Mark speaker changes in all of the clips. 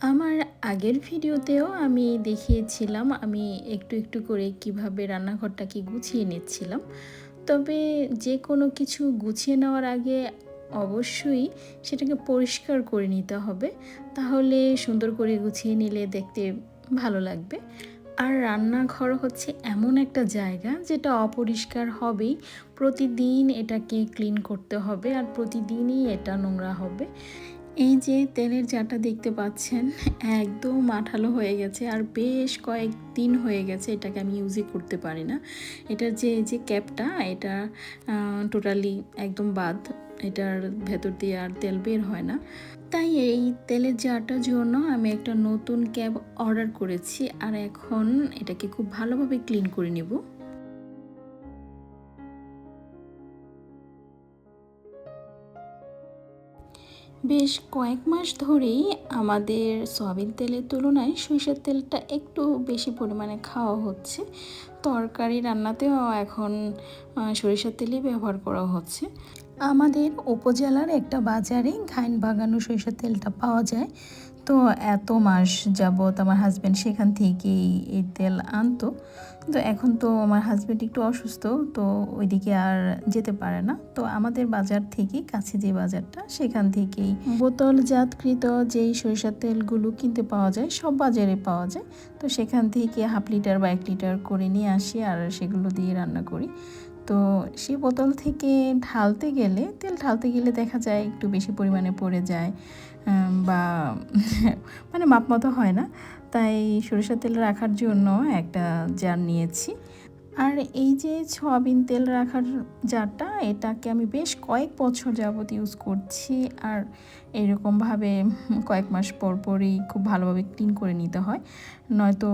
Speaker 1: আমার আগের ভিডিওতেও আমি দেখিয়েছিলাম, আমি একটু একটু করে কীভাবে রান্নাঘরটাকে গুছিয়ে নিচ্ছিলাম। তবে যে কোনো কিছু গুছিয়ে নেওয়ার আগে অবশ্যই সেটাকে পরিষ্কার করে নিতে হবে। তাহলে সুন্দর করে গুছিয়ে নিলে দেখতে ভালো লাগবে। আর রান্নাঘর হচ্ছে এমন একটা জায়গা যেটা অপরিষ্কার হবেই। প্রতিদিন এটাকে ক্লিন করতে হবে আর প্রতিদিনই এটা নোংরা হবে। এই যে তেলের জারটা দেখতে পাচ্ছেন, একদম আঠালো হয়ে গেছে আর বেশ কয়েক দিন হয়ে গেছে এটাকে আমি ইউজই করতে পারি না। এটার যে যে ক্যাপটা, এটা টোটালি একদম বাদ, এটার ভেতর দিয়ে আর তেল বের হয় না। তাই এই তেলের জারটার জন্য আমি একটা নতুন ক্যাব অর্ডার করেছি আর এখন এটাকে খুব ভালোভাবে ক্লিন করে নেব। বেশ কয়েক মাস ধরেই আমাদের সয়াবিন তেলের তুলনায় সরিষার তেলটা একটু বেশি পরিমাণে খাওয়া হচ্ছে। তরকারি রান্নাতেও এখন সরিষার তেলই ব্যবহার করা হচ্ছে। আমাদের উপজেলার একটা বাজারে ঘাইন বাগানো সরিষার তেলটা পাওয়া যায়। তো এত মাস যাবৎ আমার হাজব্যান্ড সেখান থেকেই এই তেল আনতো। তো এখন তো আমার হাজব্যান্ড একটু অসুস্থ, তো ওইদিকে আর যেতে পারে না। তো আমাদের বাজার থেকে কাছে যে বাজারটা, সেখান থেকেই বোতলজাতকৃত যেই সরিষার তেলগুলো কিনতে পাওয়া যায়, সব বাজারে পাওয়া যায়। তো সেখান থেকে হাফ লিটার বা এক লিটার করে নিয়ে আসি আর সেগুলো দিয়ে রান্না করি। তো সেই বোতল থেকে ঢালতে গেলে, তেল ঢালতে গেলে দেখা যায় একটু বেশি পরিমাণে পড়ে যায়। বা মানে মাপ মতো হয় না। তাই সরিষার তেল রাখার জন্য একটা জার নিয়েছি। আর এই যে সয়াবিন তেল রাখার জারটা, এটাকে আমি বেশ কয়েক বছর যাবত ইউজ করছি। আর এরকমভাবে কয়েক মাস পর পরই খুব ভালোভাবে ক্লিন করে নিতে হয়। নয়তো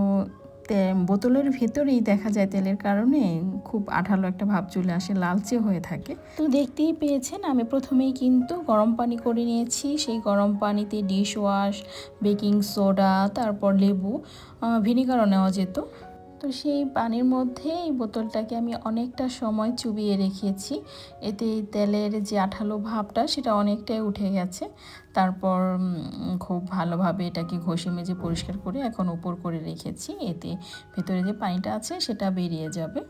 Speaker 1: বোতলের ভেতরেই দেখা যায় তেলের কারণে খুব আঠালো একটা ভাব চলে আসে, লালচে হয়ে থাকে। তো দেখতেই পেয়েছেন, আমি প্রথমেই কিন্তু গরম পানি করে নিয়েছি। সেই গরম পানিতে ডিশ ওয়াশ বেকিং সোডা, তারপর লেবু ভিনিগারও নেওয়া যেত। তো সেই পানির মধ্যে এই বোতলটাকে আমি অনেকটা সময় চুবিয়ে রেখেছি। এতে তেলের যে আঠালো ভাবটা সেটা অনেকটাই উঠে গেছে। তারপর খুব ভালোভাবে এটাকে ঘষে মেজে পরিষ্কার করে এখন উপর করে রেখেছি। এতে ভেতরে যে পানিটা আছে সেটা বেরিয়ে যাবে।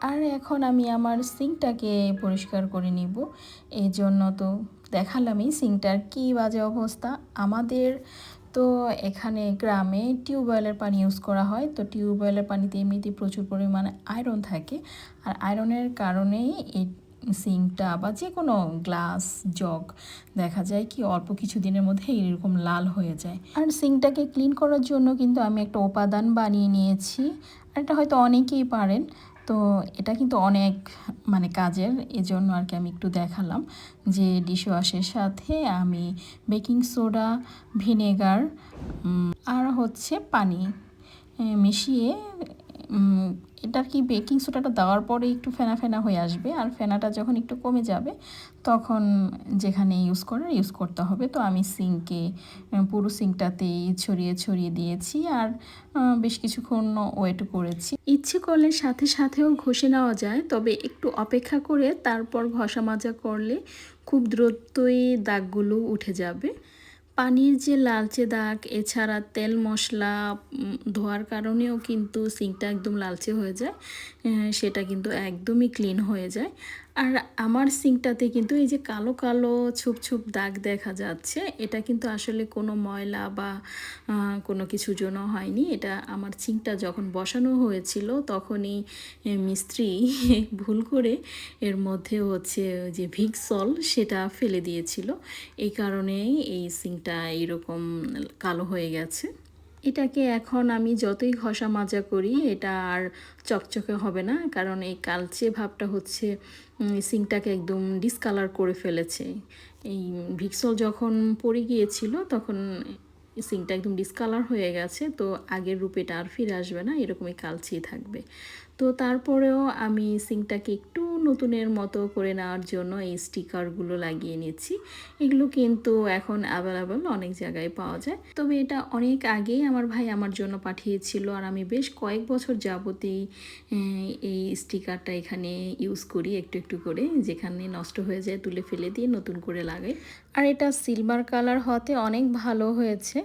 Speaker 1: আর এখন আমি আমার সিঙ্কটাকে পরিষ্কার করে নিব। এই জন্য তো দেখালামই সিঙ্কটার কী বাজে অবস্থা। আমাদের তো এখানে গ্রামে টিউবওয়েলের পানি ইউজ করা হয়। তো টিউবওয়েলের পানিতে এমনিতেই প্রচুর পরিমাণে আয়রন থাকে। আর আয়রনের কারণেই এই সিঙ্কটা বা যে কোনো গ্লাস, জগ দেখা যায় কি অল্প কিছু দিনের মধ্যে এরকম লাল হয়ে যায়। আর সিঙ্কটাকে ক্লিন করার জন্য কিন্তু আমি একটা উপাদান বানিয়ে নিয়েছি। আর এটা হয়তো অনেকেই পারেন। তো এটা কিন্তু অনেক মানে কাজের, এজন্য আর কি আমি একটু দেখালাম যে ডিশ ওয়াশের সাথে আমি বেকিং সোডা, ভিনেগার আর হচ্ছে পানি মিশিয়ে এটা কি বেকিং সোডাটা দেওয়ার পরে একটু ফেনা ফেনা হয়ে আসবে? আর ফেনাটা যখন একটু কমে যাবে, তখন যেখানে ইউজ করার ইউজ করতে হবে। তো আমি সিঙ্কে পুরো সিঙ্কটাতেই ছড়িয়ে ছড়িয়ে দিয়েছি। আর বেশ কিছুক্ষণ ওয়েট করেছি। ইচ্ছে করলে সাথে সাথেও ঘষে নেওয়া যায়, তবে একটু অপেক্ষা করে তারপর ঘষা মাজা করলে খুব দ্রুতই দাগগুলো উঠে যাবে। পানির যে লালচে দাগ, এছাড়া তেল মশলা ধোয়ার কারণেও কিন্তু সিঙ্কটা একদম লালচে হয়ে যায়। সেটা কিন্তু একদমই ক্লিন হয়ে যায়। আর আমার সিঙ্কটাতে কিন্তু এই যে কালো কালো ছুপ ছুপ দাগ দেখা যাচ্ছে, এটা কিন্তু আসলে কোনো ময়লা বা কোনো কিছুর জন্য হয়নি। এটা আমার সিঙ্কটা যখন বসানো হয়েছিল, তখনই মিস্ত্রি ভুল করে এর মধ্যে হচ্ছে যে ভিক্সল সেটা ফেলে দিয়েছিল। এই কারণেই এই সিঙ্কটা এইরকম কালো হয়ে গেছে। এটাকে এখন আমি যতই ঘষা মাজা করি, এটা আর চকচকে হবে না, কারণ এই কালচে ভাবটা হচ্ছে সিংটাকে একদম ডিসকালার করে ফেলেছে। এই ভিক্সল যখন পড়ে গিয়েছিল, তখন সিংটা একদম ডিসকালার হয়ে গেছে, তো আগের রূপেটা আর ফিরে আসবে না, এরকমই কালচেই থাকবে। তো তারপরেও আমি সিংটাকে একটু নতুনের মতো করে নেওয়ার জন্য এই স্টিকারগুলো লাগিয়ে নিচ্ছি। এগুলো কিন্তু এখন অ্যাভেলেবল অনেক জায়গায় পাওয়া যায়। তবে এটা অনেক আগেই আমার ভাই আমার জন্য পাঠিয়েছিল আর আমি বেশ কয়েক বছর যাবতেই এই স্টিকারটা এখানে ইউজ করি একটু একটু করে, যেখানে নষ্ট হয়ে যায় তুলে ফেলে দিয়ে নতুন করে লাগাই। আর এটা সিলভার কালার হতে অনেক ভালো হয়েছে।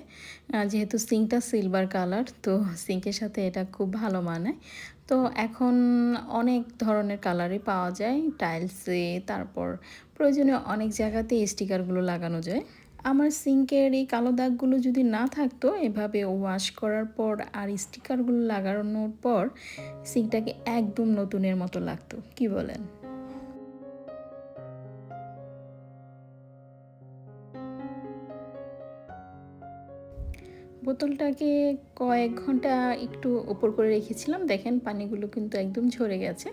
Speaker 1: যেহেতু সিঙ্কটা সিলভার কালার তো সিঙ্কের সাথে এটা খুব ভালো মানায়। তো এখন অনেক ধরনের কালারই পাওয়া যায়। টাইলসে তারপর প্রয়োজনীয় অনেক জায়গাতে স্টিকারগুলো লাগানো যায়। আমার সিঙ্কের এই কালো দাগগুলো যদি না থাকতো, এভাবে ওয়াশ করার পর আর স্টিকারগুলো লাগানোর পর, সিঙ্কটাকে একদম নতুনের মতো লাগতো। কি বলেন? বোতলটাকে কয়েক ঘণ্টা একটু ওপর করে রেখেছিলাম। দেখেন পানিগুলো কিন্তু একদম ঝরে গেছে।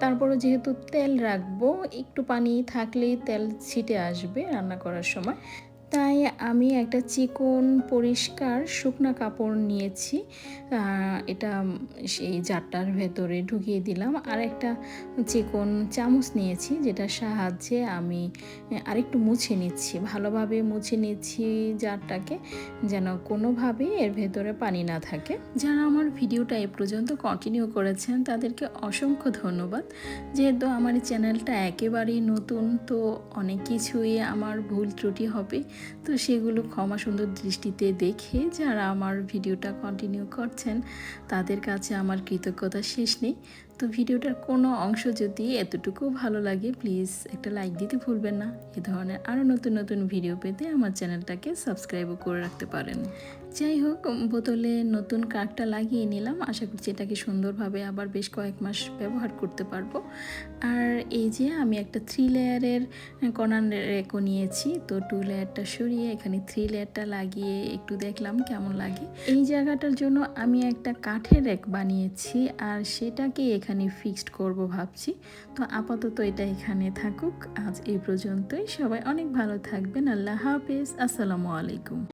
Speaker 1: তারপরও যেহেতু তেল রাখব, একটু পানি থাকলেই তেল ছিটে আসবে রান্না করার সময়। তাই আমি একটা চিকন পরিষ্কার শুকনা কাপড় নিয়েছি। এটা সেই জারটার ভেতরে ঢুকিয়ে দিলাম। আর একটা চিকন চামচ নিয়েছি, যেটার সাহায্যে আমি আরেকটু মুছে নিচ্ছি। ভালোভাবে মুছে নিচ্ছি জারটাকে, যেন কোনোভাবে এর ভেতরে পানি না থাকে। যারা আমার ভিডিওটা এ পর্যন্ত কন্টিনিউ করেছেন, তাদেরকে অসংখ্য ধন্যবাদ। যেহেতু আমার চ্যানেলটা একেবারেই নতুন, তো অনেক কিছুই আমার ভুল ত্রুটি হবে। তো সেগুলো ক্ষমা সুন্দর দৃষ্টিতে দেখে যারা আমার ভিডিওটা কন্টিনিউ করছেন, তাদের কাছে আমার কৃতজ্ঞতা শেষ নেই। তো ভিডিওটার কোনো অংশ যদি এতটুকু ভালো লাগে প্লিজ একটা লাইক দিতে ভুলবেন না। এ ধরনের আরও নতুন নতুন ভিডিও পেতে আমার চ্যানেলটাকে সাবস্ক্রাইবও করে রাখতে পারেন। যাই হোক, বোতলে নতুন কার্ডটা লাগিয়ে নিলাম। আশা করছি এটাকে সুন্দরভাবে আবার বেশ কয়েক মাস ব্যবহার করতে পারব। আর এই যে আমি একটা থ্রি লেয়ারের কর্নার রেকো নিয়েছি, তো টু লেয়ারটা সরিয়ে এখানে থ্রি লেয়ারটা লাগিয়ে একটু দেখলাম কেমন লাগে। এই জায়গাটার জন্য আমি একটা কাঠের রেক বানিয়েছি, আর সেটাকে এখানে ফিক্সড করব ভাবছি। তো আপাতত এটা এখানে থাকুক। আজ এই পর্যন্তই। সবাই অনেক ভালো থাকবেন। আল্লাহ হাফেজ। আসসালামু আলাইকুম।